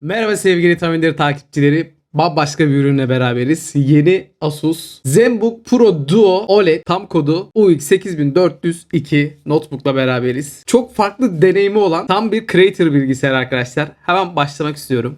Merhaba sevgili Tamindir takipçileri. Bambaşka bir ürünle beraberiz. Yeni Asus ZenBook Pro Duo OLED tam kodu UX8402 notebook'la beraberiz. Çok farklı deneyimi olan tam bir creator bilgisayar arkadaşlar. Hemen başlamak istiyorum.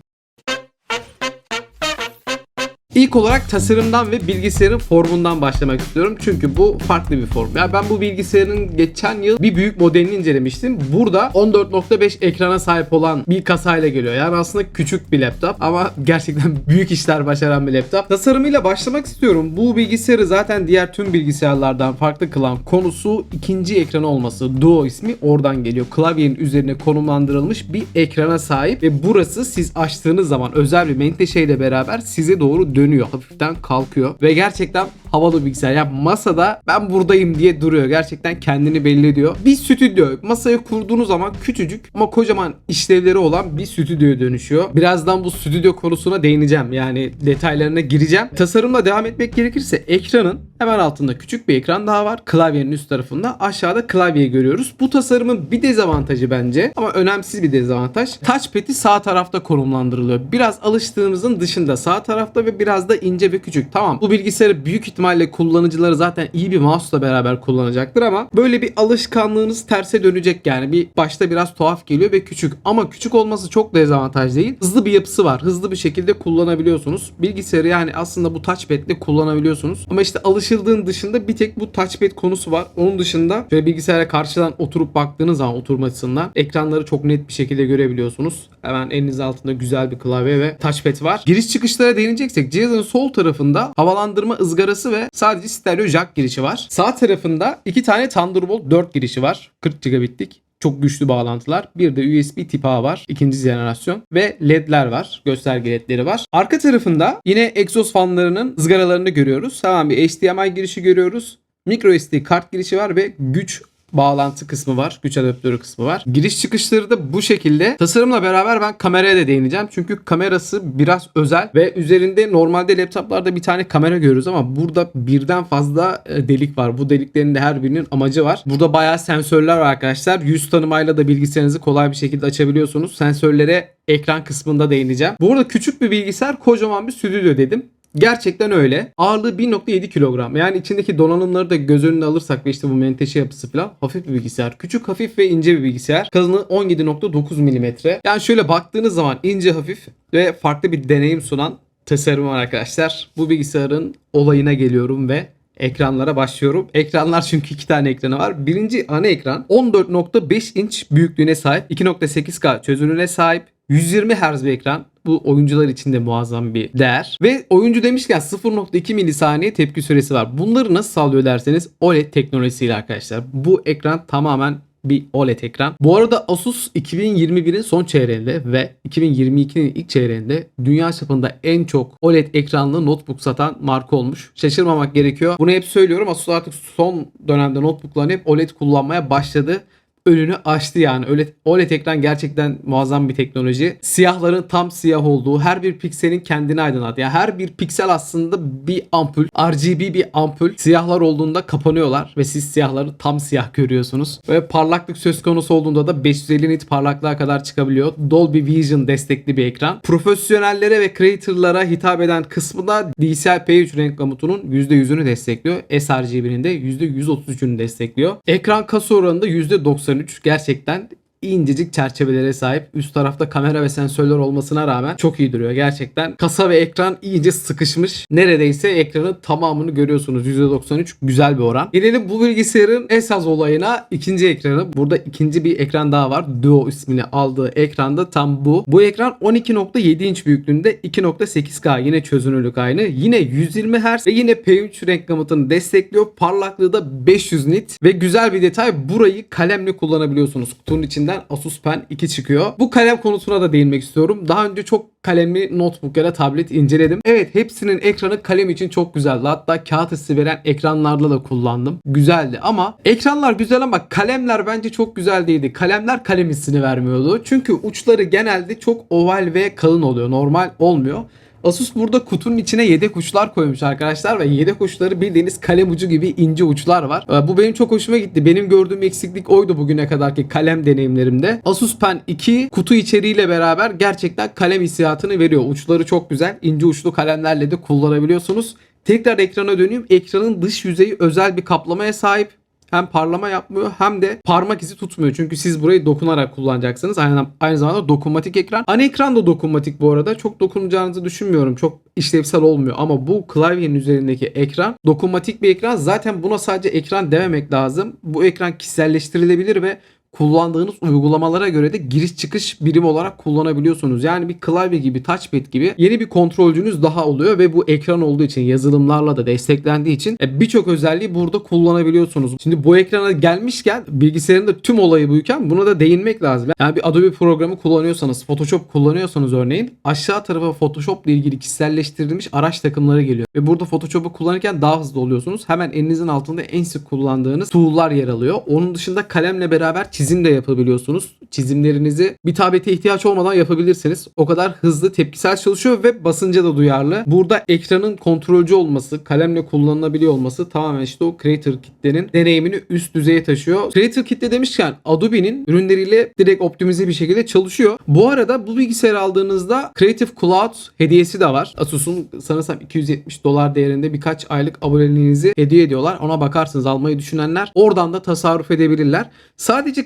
İlk olarak tasarımdan ve bilgisayarın formundan başlamak istiyorum. Çünkü bu farklı bir form. Ya ben bu bilgisayarın geçen yıl bir büyük modelini incelemiştim. Burada 14.5 ekrana sahip olan bir kasayla geliyor. Yani aslında küçük bir laptop ama gerçekten büyük işler başaran bir laptop. Tasarımıyla başlamak istiyorum. Bu bilgisayarı zaten diğer tüm bilgisayarlardan farklı kılan konusu ikinci ekranı olması. Duo ismi oradan geliyor. Klavyenin üzerine konumlandırılmış bir ekrana sahip ve burası siz açtığınız zaman özel bir menteşeyle beraber size doğru dönüyor. Hafiften kalkıyor ve gerçekten havalı bilgisayar. Yani masada ben buradayım diye duruyor. Gerçekten kendini belli ediyor. Bir stüdyo. Masayı kurduğunuz zaman küçücük ama kocaman işlevleri olan bir stüdyoya dönüşüyor. Birazdan bu stüdyo konusuna değineceğim. Yani detaylarına gireceğim. Tasarımla devam etmek gerekirse ekranın hemen altında küçük bir ekran daha var. Klavyenin üst tarafında aşağıda klavyeyi görüyoruz. Bu tasarımın bir dezavantajı bence ama önemsiz bir dezavantaj. Touchpad'i sağ tarafta konumlandırılıyor. Biraz alıştığımızın dışında sağ tarafta ve biraz da ince ve küçük. Tamam bu bilgisayarı büyük ihtimalle kullanıcıları zaten iyi bir mouse'la beraber kullanacaktır ama böyle bir alışkanlığınız terse dönecek yani. Bir başta biraz tuhaf geliyor ve küçük ama küçük olması çok dezavantaj değil. Hızlı bir yapısı var. Hızlı bir şekilde kullanabiliyorsunuz. Bilgisayarı yani aslında bu touchpad'le kullanabiliyorsunuz. Ama işte alışıldığın dışında bir tek bu touchpad konusu var. Onun dışında şöyle bilgisayara karşıdan oturup baktığınız zaman oturma açısından ekranları çok net bir şekilde görebiliyorsunuz. Hemen eliniz altında güzel bir klavye ve touchpad var. Giriş çıkışlara değineceksek cihazın sol tarafında havalandırma ızgarası ve sadece stereo jack girişi var. Sağ tarafında iki tane Thunderbolt 4 girişi var. 40 gigabitlik. Çok güçlü bağlantılar. Bir de USB tip A var. ikinci jenerasyon. Ve ledler var. Gösterge ledleri var. Arka tarafında yine egzoz fanlarının ızgaralarını görüyoruz. Hemen bir HDMI girişi görüyoruz. Micro SD kart girişi var ve güç bağlantı kısmı var. Güç adaptörü kısmı var. Giriş çıkışları da bu şekilde. Tasarımla beraber ben kameraya da değineceğim. Çünkü kamerası biraz özel ve üzerinde normalde laptoplarda bir tane kamera görüyoruz ama burada birden fazla e, delik var. Bu deliklerin de her birinin amacı var. Burada bayağı sensörler var arkadaşlar. Yüz tanımayla da bilgisayarınızı kolay bir şekilde açabiliyorsunuz. Sensörlere ekran kısmında değineceğim. Bu arada küçük bir bilgisayar kocaman bir stüdyo dedim. Gerçekten öyle. Ağırlığı 1.7 kilogram. Yani içindeki donanımları da göz önüne alırsak ve işte bu menteşe yapısı falan hafif bir bilgisayar. Küçük, hafif ve ince bir bilgisayar. Kalınlığı 17.9 mm. Yani şöyle baktığınız zaman ince, hafif ve farklı bir deneyim sunan tasarım var arkadaşlar. Bu bilgisayarın olayına geliyorum ve ekranlara başlıyorum. Ekranlar çünkü iki tane ekranı var. Birinci ana ekran 14.5 inç büyüklüğüne sahip. 2.8K çözünürlüğüne sahip. 120 Hz bir ekran. Bu oyuncular için de muazzam bir değer. Ve oyuncu demişken 0.2 milisaniye tepki süresi var. Bunları nasıl sağlıyor derseniz OLED teknolojisiyle arkadaşlar. Bu ekran tamamen bir OLED ekran. Bu arada Asus 2021'in son çeyreğinde ve 2022'nin ilk çeyreğinde dünya çapında en çok OLED ekranlı notebook satan marka olmuş. Şaşırmamak gerekiyor. Bunu hep söylüyorum. Asus artık son dönemde notebooklarını hep OLED kullanmaya başladı önünü açtı yani. Öyle OLED ekran gerçekten muazzam bir teknoloji. Siyahların tam siyah olduğu, her bir pikselin kendini aydınlat. Yani her bir piksel aslında bir ampul, RGB bir ampul. Siyahlar olduğunda kapanıyorlar ve siz siyahları tam siyah görüyorsunuz. Ve parlaklık söz konusu olduğunda da 550 nit parlaklığa kadar çıkabiliyor. Dolby Vision destekli bir ekran. Profesyonellere ve creator'lara hitap eden kısmı da DCI-P3 renk gamutunun %100'ünü destekliyor. sRGB'nin de %133'ünü destekliyor. Ekran kasa oranında %90 2083 gerçekten incecik çerçevelere sahip. Üst tarafta kamera ve sensörler olmasına rağmen çok iyi duruyor gerçekten. Kasa ve ekran iyice sıkışmış. Neredeyse ekranın tamamını görüyorsunuz. %93 güzel bir oran. Gelelim bu bilgisayarın esas olayına ikinci ekranı. Burada ikinci bir ekran daha var. Duo ismini aldığı ekranda tam bu. Bu ekran 12.7 inç büyüklüğünde 2.8K yine çözünürlük aynı. Yine 120 Hz ve yine P3 renk gamutunu destekliyor. Parlaklığı da 500 nit ve güzel bir detay burayı kalemle kullanabiliyorsunuz. Kutunun içinde içinden Asus Pen 2 çıkıyor. Bu kalem konusuna da değinmek istiyorum. Daha önce çok kalemli notebook ya da tablet inceledim. Evet hepsinin ekranı kalem için çok güzeldi. Hatta kağıt hissi veren ekranlarla da kullandım. Güzeldi ama ekranlar güzel ama kalemler bence çok güzel değildi. Kalemler kalem hissini vermiyordu. Çünkü uçları genelde çok oval ve kalın oluyor. Normal olmuyor. Asus burada kutunun içine yedek uçlar koymuş arkadaşlar ve yedek uçları bildiğiniz kalem ucu gibi ince uçlar var. Ee, Bu benim çok hoşuma gitti. Benim gördüğüm eksiklik oydu bugüne kadarki kalem deneyimlerimde. Asus Pen 2 kutu içeriğiyle beraber gerçekten kalem hissiyatını veriyor. Uçları çok güzel. ince uçlu kalemlerle de kullanabiliyorsunuz. Tekrar ekrana döneyim. Ekranın dış yüzeyi özel bir kaplamaya sahip hem parlama yapmıyor hem de parmak izi tutmuyor. Çünkü siz burayı dokunarak kullanacaksınız. Aynı, aynı zamanda dokunmatik ekran. Ana ekran da dokunmatik bu arada. Çok dokunacağınızı düşünmüyorum. Çok işlevsel olmuyor. Ama bu klavyenin üzerindeki ekran dokunmatik bir ekran. Zaten buna sadece ekran dememek lazım. Bu ekran kişiselleştirilebilir ve kullandığınız uygulamalara göre de giriş çıkış birim olarak kullanabiliyorsunuz. Yani bir klavye gibi, touchpad gibi yeni bir kontrolcünüz daha oluyor ve bu ekran olduğu için yazılımlarla da desteklendiği için e, birçok özelliği burada kullanabiliyorsunuz. Şimdi bu ekrana gelmişken bilgisayarın da tüm olayı buyken buna da değinmek lazım. Yani bir Adobe programı kullanıyorsanız, Photoshop kullanıyorsanız örneğin aşağı tarafa Photoshop ile ilgili kişiselleştirilmiş araç takımları geliyor. Ve burada Photoshop'u kullanırken daha hızlı oluyorsunuz. Hemen elinizin altında en sık kullandığınız tool'lar yer alıyor. Onun dışında kalemle beraber çizim de yapabiliyorsunuz. Çizimlerinizi bir tablete ihtiyaç olmadan yapabilirsiniz. O kadar hızlı tepkisel çalışıyor ve basınca da duyarlı. Burada ekranın kontrolcü olması, kalemle kullanılabiliyor olması tamamen işte o Creator kitlenin deneyimini üst düzeye taşıyor. Creator kitle demişken Adobe'nin ürünleriyle direkt optimize bir şekilde çalışıyor. Bu arada bu bilgisayarı aldığınızda Creative Cloud hediyesi de var. Asus'un sanırsam 270 dolar değerinde birkaç aylık aboneliğinizi hediye ediyorlar. Ona bakarsınız almayı düşünenler oradan da tasarruf edebilirler.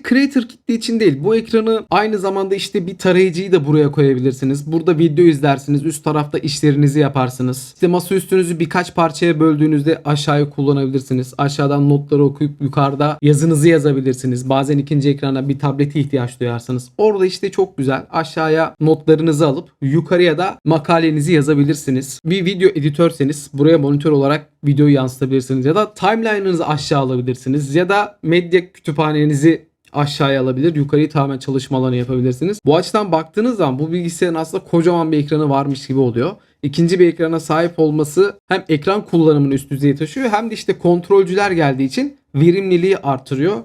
Creator kitle için değil bu ekranı aynı zamanda işte bir tarayıcıyı da buraya koyabilirsiniz. Burada video izlersiniz. Üst tarafta işlerinizi yaparsınız. İşte masa üstünüzü birkaç parçaya böldüğünüzde aşağıya kullanabilirsiniz. Aşağıdan notları okuyup yukarıda yazınızı yazabilirsiniz. Bazen ikinci ekrana bir tablete ihtiyaç duyarsınız. Orada işte çok güzel aşağıya notlarınızı alıp yukarıya da makalenizi yazabilirsiniz. Bir video editörseniz buraya monitör olarak videoyu yansıtabilirsiniz ya da timeline'ınızı aşağı alabilirsiniz ya da medya kütüphanenizi aşağıya alabilir. Yukarıyı tamamen çalışma alanı yapabilirsiniz. Bu açıdan baktığınız zaman bu bilgisayarın aslında kocaman bir ekranı varmış gibi oluyor. İkinci bir ekrana sahip olması hem ekran kullanımını üst düzeye taşıyor hem de işte kontrolcüler geldiği için verimliliği artırıyor.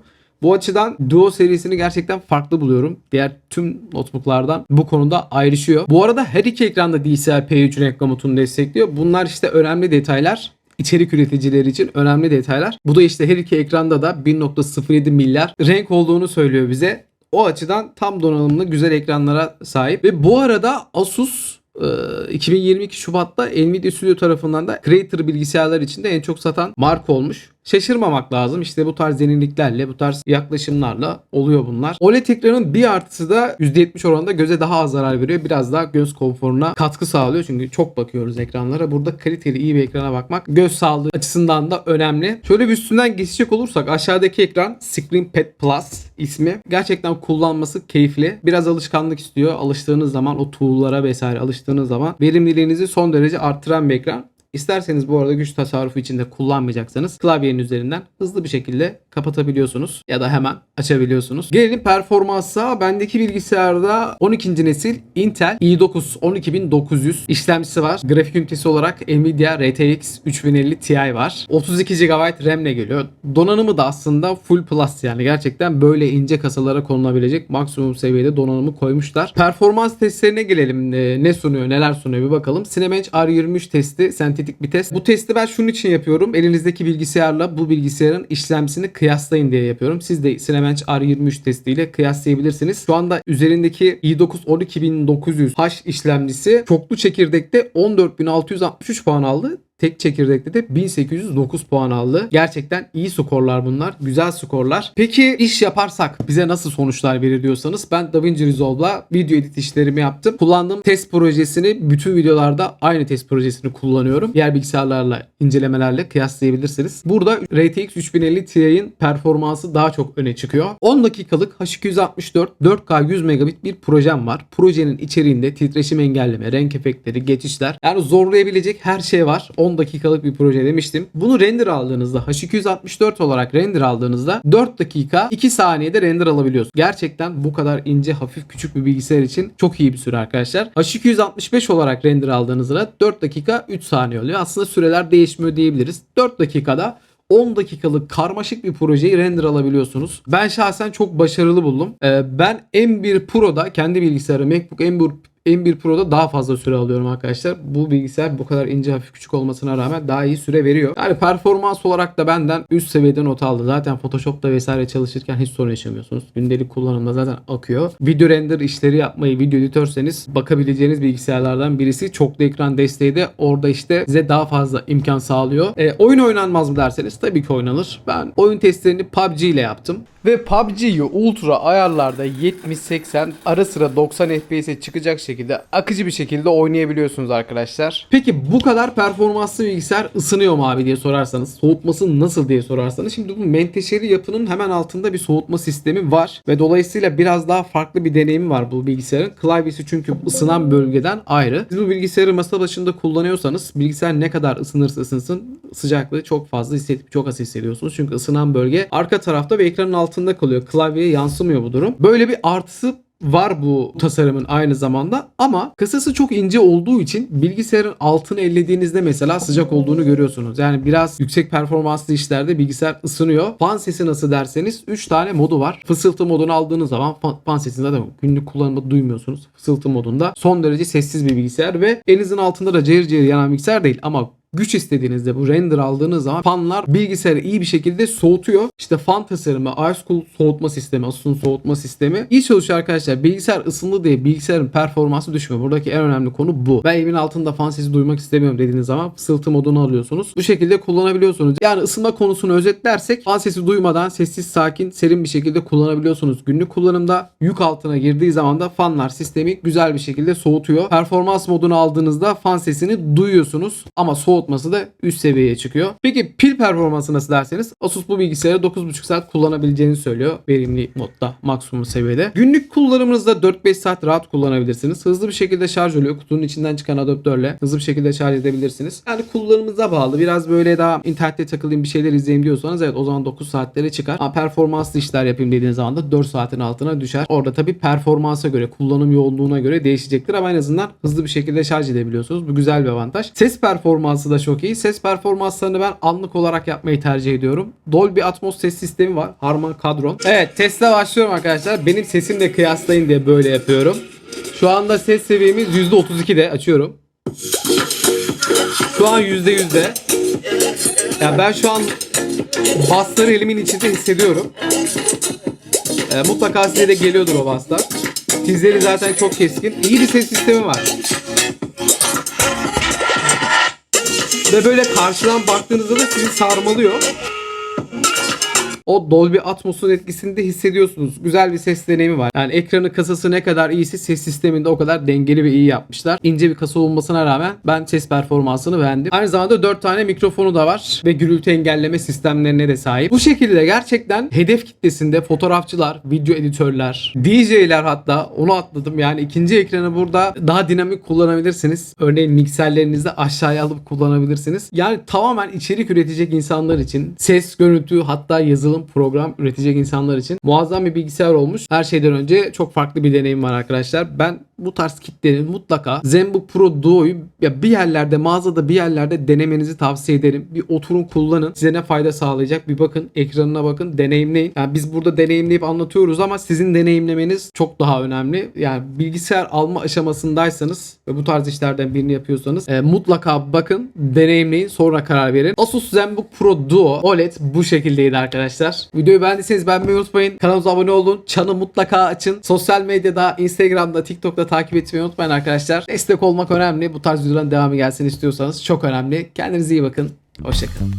Bu açıdan Duo serisini gerçekten farklı buluyorum. Diğer tüm notebooklardan bu konuda ayrışıyor. Bu arada her iki ekranda DCI-P3 renk gamutunu destekliyor. Bunlar işte önemli detaylar içerik üreticileri için önemli detaylar. Bu da işte her iki ekranda da 1.07 milyar renk olduğunu söylüyor bize. O açıdan tam donanımlı güzel ekranlara sahip. Ve bu arada Asus e, 2022 Şubat'ta Nvidia Studio tarafından da Creator bilgisayarlar içinde en çok satan marka olmuş. Şaşırmamak lazım. İşte bu tarz yeniliklerle, bu tarz yaklaşımlarla oluyor bunlar. OLED ekranın bir artısı da %70 oranında göze daha az zarar veriyor. Biraz daha göz konforuna katkı sağlıyor. Çünkü çok bakıyoruz ekranlara. Burada kaliteli iyi bir ekrana bakmak göz sağlığı açısından da önemli. Şöyle bir üstünden geçecek olursak aşağıdaki ekran ScreenPad Plus ismi. Gerçekten kullanması keyifli. Biraz alışkanlık istiyor. Alıştığınız zaman o tool'lara vesaire alıştığınız zaman verimliliğinizi son derece arttıran bir ekran. İsterseniz bu arada güç tasarrufu için de kullanmayacaksanız klavyenin üzerinden hızlı bir şekilde kapatabiliyorsunuz ya da hemen açabiliyorsunuz. Gelelim performansa. Bendeki bilgisayarda 12. nesil Intel i9 12900 işlemcisi var. Grafik ünitesi olarak Nvidia RTX 3050 Ti var. 32 GB RAM ile geliyor. Donanımı da aslında full plus yani gerçekten böyle ince kasalara konulabilecek maksimum seviyede donanımı koymuşlar. Performans testlerine gelelim. Ee, Ne sunuyor, neler sunuyor bir bakalım. Cinebench R23 testi sentetik bir test. Bu testi ben şunun için yapıyorum. Elinizdeki bilgisayarla bu bilgisayarın işlemcisini kıyaslayın diye yapıyorum. Siz de Cinebench R23 testiyle kıyaslayabilirsiniz. Şu anda üzerindeki i9 12900H işlemcisi çoklu çekirdekte 14663 puan aldı. Tek çekirdekte de 1809 puan aldı. Gerçekten iyi skorlar bunlar. Güzel skorlar. Peki iş yaparsak bize nasıl sonuçlar verir diyorsanız ben DaVinci Resolve'la video edit işlerimi yaptım. Kullandığım test projesini bütün videolarda aynı test projesini kullanıyorum. Diğer bilgisayarlarla incelemelerle kıyaslayabilirsiniz. Burada RTX 3050 Ti'nin performansı daha çok öne çıkıyor. 10 dakikalık H264 4K 100 megabit bir projem var. Projenin içeriğinde titreşim engelleme, renk efektleri, geçişler yani zorlayabilecek her şey var. 10 dakikalık bir proje demiştim. Bunu render aldığınızda H264 olarak render aldığınızda 4 dakika 2 saniyede render alabiliyorsunuz. Gerçekten bu kadar ince hafif küçük bir bilgisayar için çok iyi bir süre arkadaşlar. H265 olarak render aldığınızda 4 dakika 3 saniye oluyor. Aslında süreler değişmiyor diyebiliriz. 4 dakikada 10 dakikalık karmaşık bir projeyi render alabiliyorsunuz. Ben şahsen çok başarılı buldum. Ee, ben M1 Pro'da kendi bilgisayarı MacBook M1 M1 Pro'da daha fazla süre alıyorum arkadaşlar. Bu bilgisayar bu kadar ince hafif küçük olmasına rağmen daha iyi süre veriyor. Yani performans olarak da benden üst seviyede not aldı. Zaten Photoshop'ta vesaire çalışırken hiç sorun yaşamıyorsunuz. Gündelik kullanımda zaten akıyor. Video render işleri yapmayı video editörseniz bakabileceğiniz bilgisayarlardan birisi. Çoklu ekran desteği de orada işte size daha fazla imkan sağlıyor. E, oyun oynanmaz mı derseniz tabii ki oynanır. Ben oyun testlerini PUBG ile yaptım. Ve PUBG'yi ultra ayarlarda 70-80 ara sıra 90 FPS'e çıkacak şekilde akıcı bir şekilde oynayabiliyorsunuz arkadaşlar. Peki bu kadar performanslı bilgisayar ısınıyor mu abi diye sorarsanız, soğutması nasıl diye sorarsanız şimdi bu menteşeli yapının hemen altında bir soğutma sistemi var ve dolayısıyla biraz daha farklı bir deneyimi var bu bilgisayarın. Klavyesi çünkü ısınan bölgeden ayrı. Siz bu bilgisayarı masa başında kullanıyorsanız bilgisayar ne kadar ısınırsa ısınsın sıcaklığı çok fazla hissedip çok az hissediyorsunuz. Çünkü ısınan bölge arka tarafta ve ekranın altında kalıyor. Klavyeye yansımıyor bu durum. Böyle bir artısı var bu tasarımın aynı zamanda ama kasası çok ince olduğu için bilgisayarın altını ellediğinizde mesela sıcak olduğunu görüyorsunuz. Yani biraz yüksek performanslı işlerde bilgisayar ısınıyor. Fan sesi nasıl derseniz 3 tane modu var. Fısıltı modunu aldığınız zaman fan, fan sesini zaten günlük kullanımda duymuyorsunuz. Fısıltı modunda son derece sessiz bir bilgisayar ve elinizin altında da cayır cayır yanan bilgisayar değil ama güç istediğinizde bu render aldığınız zaman fanlar bilgisayarı iyi bir şekilde soğutuyor. İşte fan tasarımı, Ice Cool soğutma sistemi, Asus'un soğutma sistemi iyi çalışıyor arkadaşlar. Bilgisayar ısındı diye bilgisayarın performansı düşmüyor. Buradaki en önemli konu bu. Ben evimin altında fan sesi duymak istemiyorum dediğiniz zaman fısıltı modunu alıyorsunuz. Bu şekilde kullanabiliyorsunuz. Yani ısınma konusunu özetlersek fan sesi duymadan sessiz, sakin, serin bir şekilde kullanabiliyorsunuz. Günlük kullanımda yük altına girdiği zaman da fanlar sistemi güzel bir şekilde soğutuyor. Performans modunu aldığınızda fan sesini duyuyorsunuz ama soğutması da üst seviyeye çıkıyor. Peki pil performansı nasıl derseniz Asus bu bilgisayarı 9,5 saat kullanabileceğini söylüyor. Verimli modda maksimum seviyede. Günlük kullanımınızda 4-5 saat rahat kullanabilirsiniz. Hızlı bir şekilde şarj oluyor. Kutunun içinden çıkan adaptörle hızlı bir şekilde şarj edebilirsiniz. Yani kullanımınıza bağlı. Biraz böyle daha internette takılayım bir şeyler izleyeyim diyorsanız evet o zaman 9 saatlere çıkar. Ama performanslı işler yapayım dediğiniz zaman da 4 saatin altına düşer. Orada tabi performansa göre, kullanım yoğunluğuna göre değişecektir ama en azından hızlı bir şekilde şarj edebiliyorsunuz. Bu güzel bir avantaj. Ses performansı da çok iyi. Ses performanslarını ben anlık olarak yapmayı tercih ediyorum. Dolby Atmos ses sistemi var. Harman Kardon. Evet teste başlıyorum arkadaşlar. Benim sesimle kıyaslayın diye böyle yapıyorum. Şu anda ses seviyemiz %32'de açıyorum. Şu an %100'de. Ya ben şu an bassları elimin içinde hissediyorum. Ee, mutlaka size de geliyordur o basslar. Tizleri zaten çok keskin. İyi bir ses sistemi var. Ve böyle karşıdan baktığınızda da sizi sarmalıyor. O Dolby Atmos'un etkisini de hissediyorsunuz. Güzel bir ses deneyimi var. Yani ekranı kasası ne kadar iyiyse ses sisteminde o kadar dengeli ve iyi yapmışlar. İnce bir kasa olmasına rağmen ben ses performansını beğendim. Aynı zamanda 4 tane mikrofonu da var ve gürültü engelleme sistemlerine de sahip. Bu şekilde gerçekten hedef kitlesinde fotoğrafçılar, video editörler, DJ'ler hatta onu atladım. Yani ikinci ekranı burada daha dinamik kullanabilirsiniz. Örneğin mikserlerinizi aşağıya alıp kullanabilirsiniz. Yani tamamen içerik üretecek insanlar için ses, görüntü hatta yazılım program üretecek insanlar için muazzam bir bilgisayar olmuş. Her şeyden önce çok farklı bir deneyim var arkadaşlar. Ben bu tarz kitlerin mutlaka ZenBook Pro Duo'yu ya bir yerlerde mağazada bir yerlerde denemenizi tavsiye ederim. Bir oturun kullanın. Size ne fayda sağlayacak bir bakın. Ekranına bakın. Deneyimleyin. Yani biz burada deneyimleyip anlatıyoruz ama sizin deneyimlemeniz çok daha önemli. Yani bilgisayar alma aşamasındaysanız ve bu tarz işlerden birini yapıyorsanız e, mutlaka bakın. Deneyimleyin. Sonra karar verin. Asus ZenBook Pro Duo OLED bu şekildeydi arkadaşlar. Videoyu beğendiyseniz beğenmeyi unutmayın. Kanalımıza abone olun. Çanı mutlaka açın. Sosyal medyada, Instagram'da, TikTok'ta takip etmeyi unutmayın arkadaşlar. Destek olmak önemli. Bu tarz videoların devamı gelsin istiyorsanız çok önemli. Kendinize iyi bakın. Hoşçakalın.